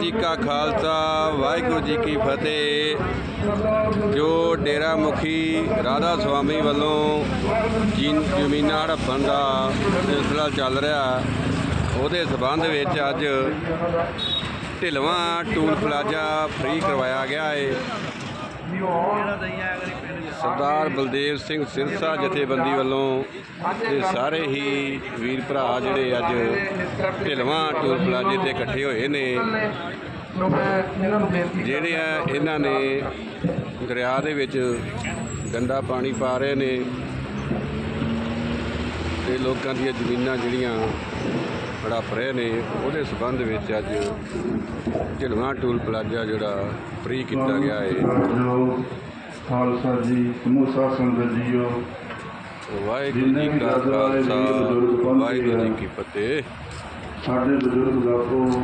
ਜੀ ਕਾ ਖਾਲਸਾ, ਵਾਹਿਗੁਰੂ ਜੀ ਕੀ ਫਤਿਹ। ਜੋ ਡੇਰਾ ਮੁਖੀ ਰਾਧਾ ਸੁਆਮੀ ਵੱਲੋਂ ਜੀਨ ਜ਼ਮੀਨਾਂ ਹੜੱਪਣ ਦਾ ਸਿਲਸਿਲਾ ਚੱਲ ਰਿਹਾ, ਉਹਦੇ ਸਬੰਧ ਵਿੱਚ ਅੱਜ ਢਿਲਵਾਂ ਟੂਲ ਪਲਾਜ਼ਾ ਫ੍ਰੀ ਕਰਵਾਇਆ ਗਿਆ ਹੈ ਸਰਦਾਰ ਬਲਦੇਵ ਸਿੰਘ ਸਿਰਸਾ ਜਥੇਬੰਦੀ ਵੱਲੋਂ ਇਹ ਸਾਰੇ ਹੀ ਵੀਰ ਭਰਾ ਜਿਹੜੇ ਅੱਜ ਢਿਲਵਾਂ ਟੂਲ ਪਲਾਜ਼ੇ ਤੇ ਇਕੱਠੇ ਹੋਏ ਨੇ, ਜਿਹੜੇ ਆ ਇਹਨਾਂ ਨੇ ਦਰਿਆ ਦੇ ਵਿੱਚ ਗੰਦਾ ਪਾਣੀ ਪਾ ਰਹੇ ਨੇ ਤੇ ਲੋਕਾਂ ਦੀਆਂ ਜ਼ਮੀਨਾਂ ਜਿਹੜੀਆਂ ਹੜੱਪ ਰਹੇ ਨੇ, ਉਹਦੇ ਸਬੰਧ ਵਿੱਚ ਅੱਜ ਢਿਲਵਾਂ ਟੂਲ ਪਲਾਜ਼ਾ ਜਿਹੜਾ ਫ੍ਰੀ ਕੀਤਾ ਗਿਆ ਹੈ ਖਾਲਸਾ ਜੀ ਸਮੂਹ ਸਾਧ ਸੰਗਤ ਜੀਓ। ਵਾਹਿਗੁਰੂ ਜੀ ਕਾ ਖਾਲਸਾ ਵਾਹਿਗੁਰੂ ਜੀ ਕੀ ਫਤਿਹ। ਸਾਡੇ ਬਜ਼ੁਰਗ ਬਾਪੂ